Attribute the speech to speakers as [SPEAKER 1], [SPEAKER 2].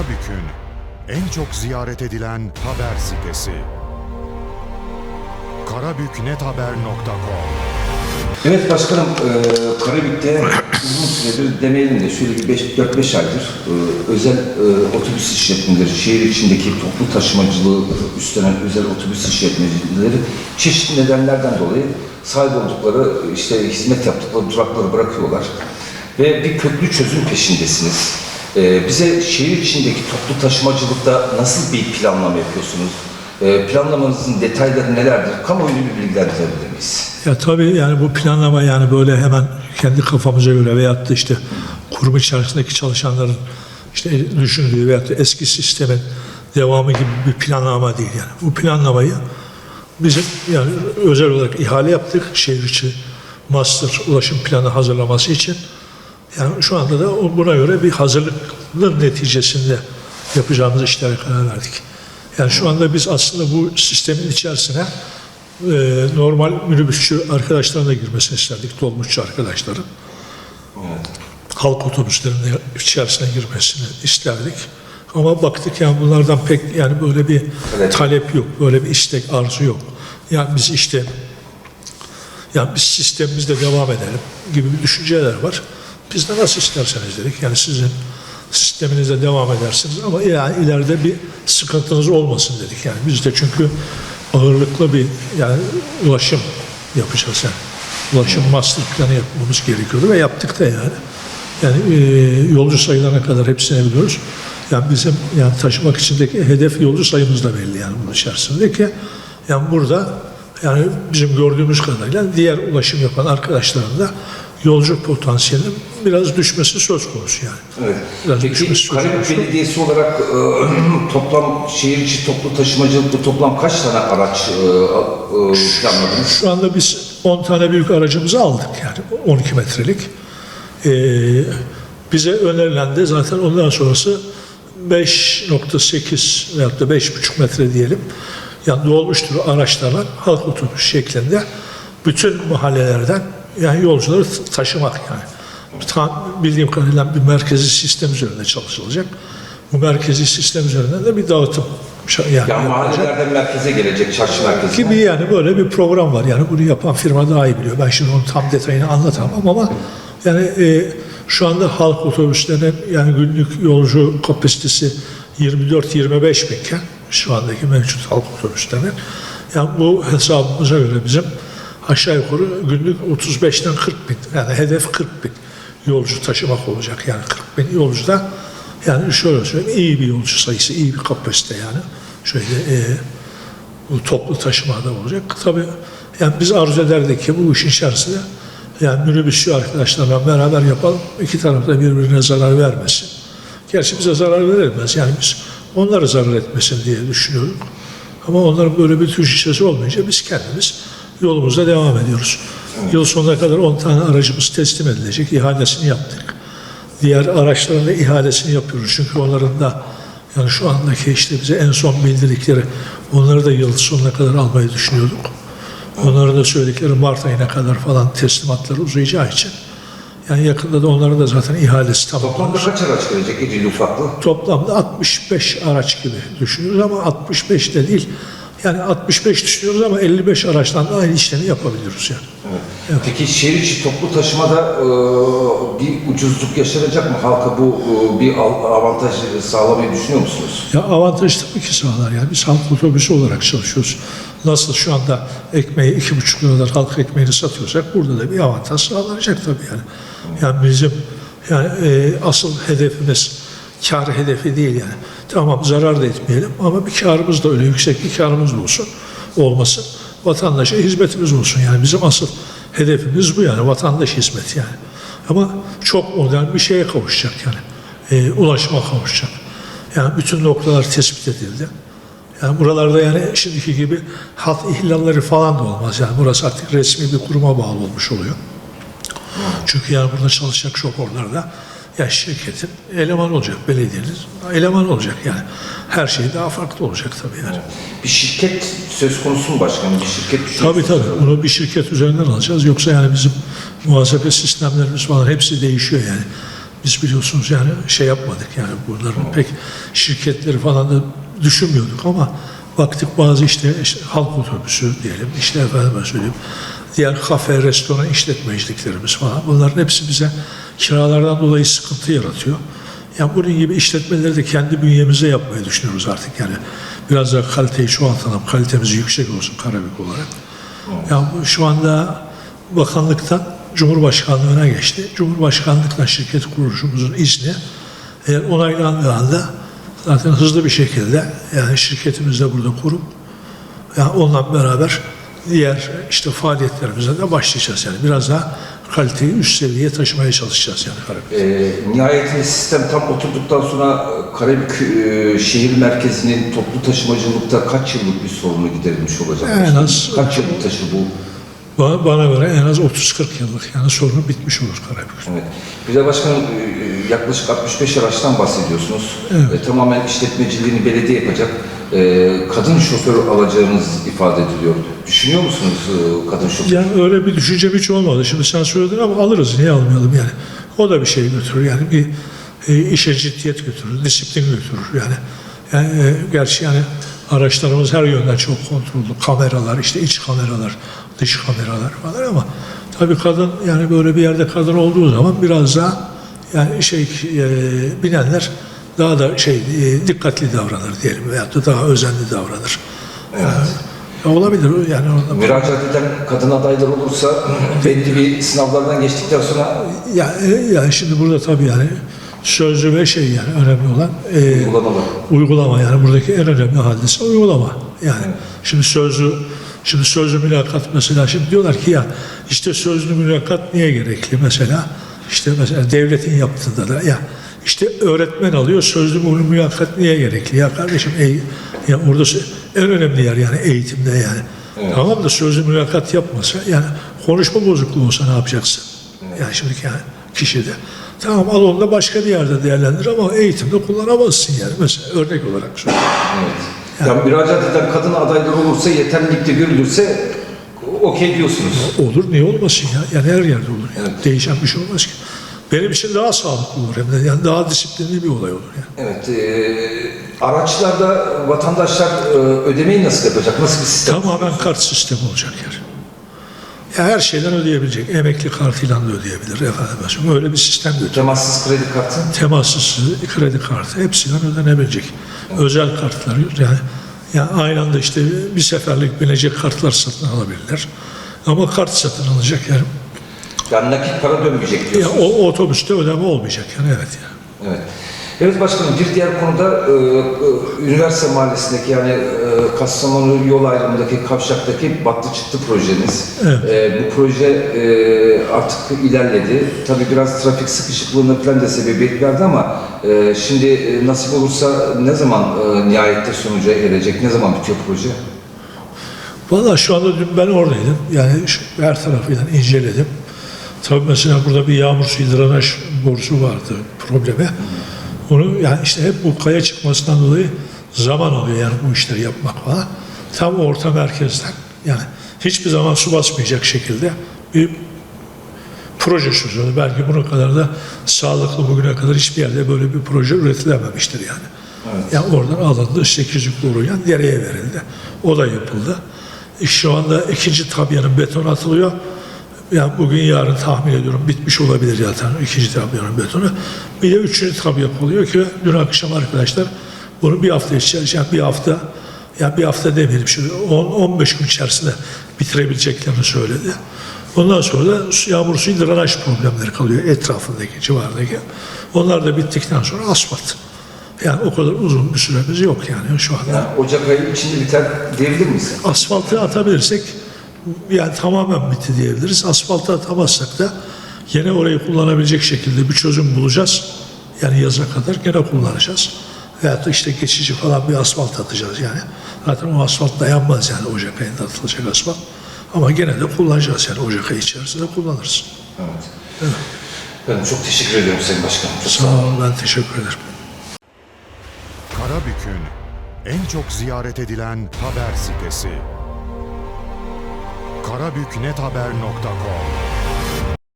[SPEAKER 1] Karabük'ün en çok ziyaret edilen haber sitesi. karabüknethaber.com
[SPEAKER 2] Evet başkanım, e, Karabük'te uzun süredir demeyelim de şöyle bir 4-5 aydır e, özel e, otobüs işletmeleri, şehir içindeki toplu taşımacılığı üstlenen özel otobüs işletmecileri çeşitli nedenlerden dolayı sahip oldukları, işte hizmet yaptıkları durakları bırakıyorlar. Ve bir köklü çözüm peşindesiniz. E, bize şehir içindeki toplu taşımacılıkta nasıl bir planlama yapıyorsunuz? E, planlamanızın detayları nelerdir? Kamuoyunu bir bilgilendirebilir miyiz?
[SPEAKER 3] Ya tabii yani bu planlama yani böyle hemen kendi kafamıza göre veyahut da işte kurum içerisindeki çalışanların işte düşündüğü veyahut da eski sistemin devamı gibi bir planlama değil yani. Bu planlamayı bizim yani özel olarak ihale yaptık şehir içi master ulaşım planı hazırlaması için. Yani şu anda da buna göre bir hazırlıklı neticesinde yapacağımız işlere karar verdik. Yani şu anda biz aslında bu sistemin içerisine e, normal minibüsçü arkadaşların da girmesini isterdik, dolmuşçu arkadaşların. Halk otobüslerinin içerisine girmesini isterdik. Ama baktık yani bunlardan pek yani böyle bir
[SPEAKER 2] Evet.
[SPEAKER 3] talep yok, böyle bir istek, arzu yok. Yani biz işte yani biz sistemimizde devam edelim gibi bir düşünceler var. Biz de nasıl isterseniz dedik. Yani sizin sisteminizde devam edersiniz ama yani ileride bir sıkıntınız olmasın dedik. Yani biz de çünkü ağırlıklı bir yani ulaşım yapacağız yani. Ulaşım master planı yapmamız gerekiyordu ve yaptık da yani. Yani e, yolcu sayılarına kadar hepsini biliyoruz. Yani bizim yani taşımak içindeki hedef yolcu sayımız da belli yani bunun içerisinde ki yani burada yani bizim gördüğümüz kadarıyla diğer ulaşım yapan arkadaşların da yolcu potansiyelinin biraz düşmesi söz konusu yani.
[SPEAKER 2] Evet.
[SPEAKER 3] Biraz
[SPEAKER 2] Peki
[SPEAKER 3] düşmüş söz
[SPEAKER 2] Karabük
[SPEAKER 3] konusu.
[SPEAKER 2] Belediyesi olarak e, toplam şehir içi toplu taşımacılıkta toplam kaç tane araç e, e, planladınız?
[SPEAKER 3] Şu anda biz 10 tane büyük aracımızı aldık yani 12 metrelik. Ee, bize önerilen de zaten ondan sonrası 5.8 veyahut da 5.5 metre diyelim. Yani dolmuştur araçlarla halk otobüs şeklinde bütün mahallelerden yani yolcuları taşımak yani. Bildiğim kadarıyla bir merkezi sistem üzerinde çalışılacak. Bu merkezi sistem üzerinden de bir dağıtım yani
[SPEAKER 2] Yani mahallelerden merkeze gelecek, çarşı merkezine.
[SPEAKER 3] gibi yani böyle bir program var. Yani bunu yapan firma daha iyi biliyor. Ben şimdi onun tam detayını anlatamam ama yani e, şu anda halk otobüslerinin yani günlük yolcu kapasitesi 24-25 binken şu andaki mevcut halk otobüslerinin yani bu hesabımıza göre bizim aşağı yukarı günlük 35'ten 40 bin yani hedef 40 bin yolcu taşımak olacak yani 40 bin yolcu da yani şöyle söyleyeyim iyi bir yolcu sayısı iyi bir kapasite yani şöyle e, bu toplu taşımada olacak. Tabii yani biz arzu ederdik ki bu işin içerisinde yani minibüsçü arkadaşlarla beraber yapalım. İki taraf da birbirine zarar vermesin. Gerçi bize zarar verilmez. Yani biz onları zarar etmesin diye düşünüyorum. Ama onların böyle bir düşüncesi olmayınca biz kendimiz yolumuzda devam ediyoruz. Yıl sonuna kadar 10 tane aracımız teslim edilecek. İhalesini yaptık. Diğer araçların da ihalesini yapıyoruz. Çünkü onların da yani şu andaki işte bize en son bildirdikleri onları da yıl sonuna kadar almayı düşünüyorduk. Onların da söyledikleri Mart ayına kadar falan teslimatları uzayacağı için yani yakında da onların da zaten ihalesi
[SPEAKER 2] Toplamda
[SPEAKER 3] tamamlanır.
[SPEAKER 2] kaç araç gelecek irili ufaklı?
[SPEAKER 3] Toplamda 65 araç gibi düşünüyoruz ama 65 de değil. Yani 65 düşünüyoruz ama 55 araçtan da aynı işlemi yapabiliyoruz yani.
[SPEAKER 2] Evet. Peki şehir içi toplu taşımada e, bir ucuzluk yaşanacak mı? Halka bu e, bir avantaj sağlamayı düşünüyor musunuz?
[SPEAKER 3] Ya avantaj tabii ki sağlar yani. Biz halk otobüsü olarak çalışıyoruz. Nasıl şu anda ekmeği iki buçuk liradan halk ekmeğini satıyorsak burada da bir avantaj sağlanacak tabii yani. Yani bizim yani e, asıl hedefimiz kar hedefi değil yani. Tamam zarar da etmeyelim ama bir karımız da öyle yüksek bir karımız olsun. Olmasın. Vatandaşa hizmetimiz olsun yani bizim asıl hedefimiz bu yani vatandaş hizmeti yani. Ama çok modern bir şeye kavuşacak yani. E, ulaşıma kavuşacak. Yani bütün noktalar tespit edildi. Yani buralarda yani şimdiki gibi hat ihlalleri falan da olmaz. Yani burası artık resmi bir kuruma bağlı olmuş oluyor. Çünkü yani burada çalışacak şoförler ya şirketin eleman olacak, belediyenin eleman olacak yani. Her şey daha farklı olacak tabii yani.
[SPEAKER 2] Bir şirket söz konusu mu başkanım? Bir şirket düşünüyor
[SPEAKER 3] Tabii
[SPEAKER 2] musunuz?
[SPEAKER 3] tabii. Bunu bir şirket üzerinden alacağız. Yoksa yani bizim muhasebe sistemlerimiz falan hepsi değişiyor yani. biz biliyorsunuz yani şey yapmadık yani bunların pek şirketleri falan da düşünmüyorduk ama baktık bazı işte, işte halk otobüsü diyelim işte efendime söyleyeyim diğer kafe, restoran işletmeciliklerimiz falan bunların hepsi bize kiralardan dolayı sıkıntı yaratıyor. Yani bunun gibi işletmeleri de kendi bünyemize yapmayı düşünüyoruz artık yani. Biraz daha kaliteyi çoğaltalım, kalitemiz yüksek olsun Karabük olarak. Yani bu şu anda bakanlıktan Cumhurbaşkanlığına geçti. Cumhurbaşkanlıkla şirket kuruluşumuzun izni eğer onaylandığı anda zaten hızlı bir şekilde yani şirketimizi de burada kurup yani onunla beraber diğer işte faaliyetlerimize de başlayacağız yani. Biraz daha kaliteyi üst seviyeye taşımaya çalışacağız yani Karabük.
[SPEAKER 2] E, nihayetinde sistem tam oturduktan sonra e, Karabük e, şehir merkezinin toplu taşımacılıkta kaç yıllık bir sorunu giderilmiş olacak?
[SPEAKER 3] En az-
[SPEAKER 2] Kaç yıllık taşır bu?
[SPEAKER 3] Bana, bana göre en az 30-40 yıllık yani sorunu bitmiş olur Karabük.
[SPEAKER 2] Evet. Bir de başkanım e, yaklaşık 65 araçtan bahsediyorsunuz.
[SPEAKER 3] Evet.
[SPEAKER 2] E, tamamen işletmeciliğini belediye yapacak. E, kadın şoför alacağınız ifade ediliyor. Düşünüyor musunuz e, kadın şoför?
[SPEAKER 3] Yani öyle bir düşüncem hiç olmadı. Şimdi sen söyledin ama alırız. Niye almayalım yani? O da bir şey götürür. Yani bir e, işe ciddiyet götürür, disiplin götürür. Yani, yani e, gerçi yani araçlarımız her yönden çok kontrollü. Kameralar, işte iç kameralar, dış kameralar falan ama tabii kadın yani böyle bir yerde kadın olduğu zaman biraz daha yani şey e, binenler daha da şey e, dikkatli davranır diyelim veyahut da daha özenli davranır. Yani, olabilir yani orada.
[SPEAKER 2] Müracaat eden kadın adaylar olursa belli bir sınavlardan geçtikten sonra
[SPEAKER 3] Ya, e, yani şimdi burada tabii yani sözlü ve şey yani önemli olan e,
[SPEAKER 2] Uygulamalı.
[SPEAKER 3] uygulama yani buradaki en önemli hadise uygulama. Yani şimdi sözlü şimdi sözlü mülakat mesela şimdi diyorlar ki ya işte sözlü mülakat niye gerekli mesela işte mesela devletin yaptığında da ya işte öğretmen alıyor sözlü mülakat niye gerekli ya kardeşim ey, ya orada en önemli yer yani eğitimde yani. Tamam da sözlü mülakat yapmasa yani konuşma bozukluğu olsa ne yapacaksın? Yani şimdiki yani kişide. Tamam al onu da başka bir yerde değerlendir ama eğitimde kullanamazsın yani. Mesela örnek olarak söylüyorum.
[SPEAKER 2] evet. Ya müracaat eden kadın adaylar olursa yeterlilikte görülürse okey diyorsunuz.
[SPEAKER 3] Olur niye olmasın ya? Yani her yerde olur. Yani. Değişen bir şey olmaz ki. Benim için daha sağlıklı olur hem de yani daha disiplinli bir olay olur yani.
[SPEAKER 2] Evet. E, araçlarda vatandaşlar e, ödemeyi nasıl yapacak? Nasıl bir sistem?
[SPEAKER 3] Tamamen kart sistemi olacak yer. Ya her şeyden ödeyebilecek. Emekli kartıyla da ödeyebilir efendim. Öyle bir sistem götür.
[SPEAKER 2] Temassız kredi kartı.
[SPEAKER 3] temassız kredi kartı hepsinden ödenebilecek. Özel kartlar yani, yani aynı anda işte bir seferlik binecek kartlar satın alabilirler. Ama kart satın alacak yani.
[SPEAKER 2] Yani nakit para dönmeyecek
[SPEAKER 3] Ya
[SPEAKER 2] diyorsunuz.
[SPEAKER 3] o otobüste ödeme olmayacak yani evet yani.
[SPEAKER 2] Evet. Evet başkanım bir diğer konuda e, e, üniversite mahallesindeki yani e, Kastamonu yol ayrımındaki kavşaktaki battı çıktı projeniz.
[SPEAKER 3] Evet.
[SPEAKER 2] E, bu proje e, artık ilerledi. Tabii biraz trafik sıkışıklığına falan da sebebiyet verdi ama e, şimdi e, nasip olursa ne zaman e, nihayette sonuca erecek? Ne zaman bitiyor proje?
[SPEAKER 3] Valla şu anda dün ben oradaydım. Yani şu her tarafıyla inceledim. Tabii mesela burada bir yağmur suyu drenaj borusu vardı problemi. Onu yani işte hep bu kaya çıkmasından dolayı zaman alıyor yani bu işleri yapmak falan. Tam orta merkezden yani hiçbir zaman su basmayacak şekilde bir proje çözüyordu. Belki buna kadar da sağlıklı bugüne kadar hiçbir yerde böyle bir proje üretilememiştir yani. Yani oradan alındı, sekizlik boruyan dereye verildi. O da yapıldı. E, Şu anda ikinci tabyanın beton atılıyor. Yani bugün yarın tahmin ediyorum bitmiş olabilir zaten ikinci tabyanın betonu. Bir de üçüncü tab yapılıyor ki dün akşam arkadaşlar bunu bir hafta içerisinde, yani bir hafta ya bir hafta demeyelim şimdi 10-15 gün içerisinde bitirebileceklerini söyledi. Ondan sonra da yağmur suyu drenaj problemleri kalıyor etrafındaki, civardaki. Onlar da bittikten sonra asfalt. Yani o kadar uzun bir süremiz yok yani şu anda.
[SPEAKER 2] Yani Ocak ayı içinde biter diyebilir miyiz?
[SPEAKER 3] Asfaltı atabilirsek yani tamamen bitti diyebiliriz. Asfaltı atamazsak da yine orayı kullanabilecek şekilde bir çözüm bulacağız. Yani yaza kadar gene kullanacağız. Veyahut da işte geçici falan bir asfalt atacağız yani. Zaten o asfalt dayanmaz yani Ocak ayında atılacak asfalt. Ama gene de kullanacağız yani Ocak ayı içerisinde kullanırız.
[SPEAKER 2] Evet. Ben çok teşekkür ediyorum Sayın Başkanım. Çok
[SPEAKER 3] Sağ olun ben teşekkür ederim.
[SPEAKER 1] Karabük'ün en çok ziyaret edilen haber sitesi. karabüknethaber.com